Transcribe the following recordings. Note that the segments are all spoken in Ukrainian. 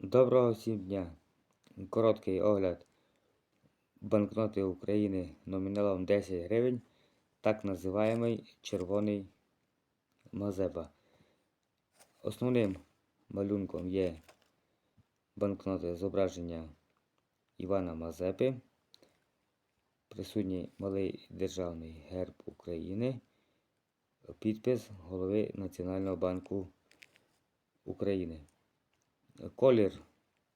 Доброго всім дня! Короткий огляд банкноти України номіналом 10 гривень, так називаємий червоний Мазепа. Основним малюнком є банкноти зображення Івана Мазепи, присутній малий державний герб України, підпис голови Національного банку України. Колір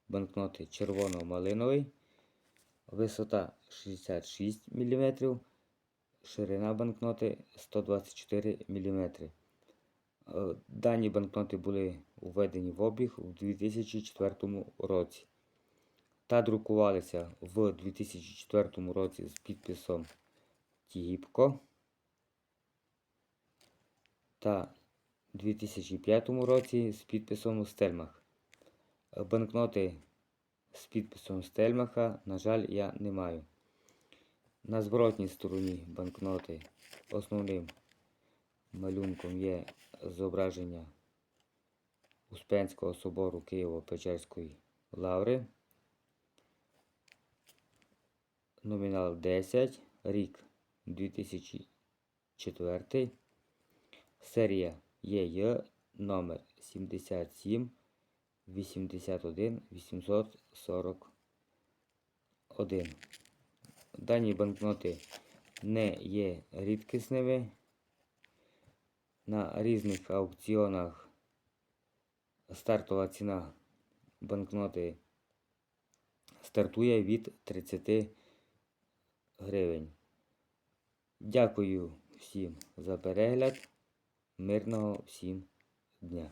банкноти червоно-малиновий, висота 66 мм, ширина банкноти 124 мм. Дані банкноти були введені в обіг у 2004 році та друкувалися в 2004 році з підписом Тігіпко та у 2005 році з підписом Стельмах. Банкноти з підписом Стельмаха, на жаль, я не маю. На зворотній стороні банкноти основним малюнком є зображення Успенського собору Києво-Печерської лаври. Номінал 10, рік 2004. Серія ЄЙ номер 77 81 841. Дані банкноти не є рідкісними. На різних аукціонах стартова ціна банкноти стартує від 30 гривень. Дякую всім за перегляд. Мирного всім дня!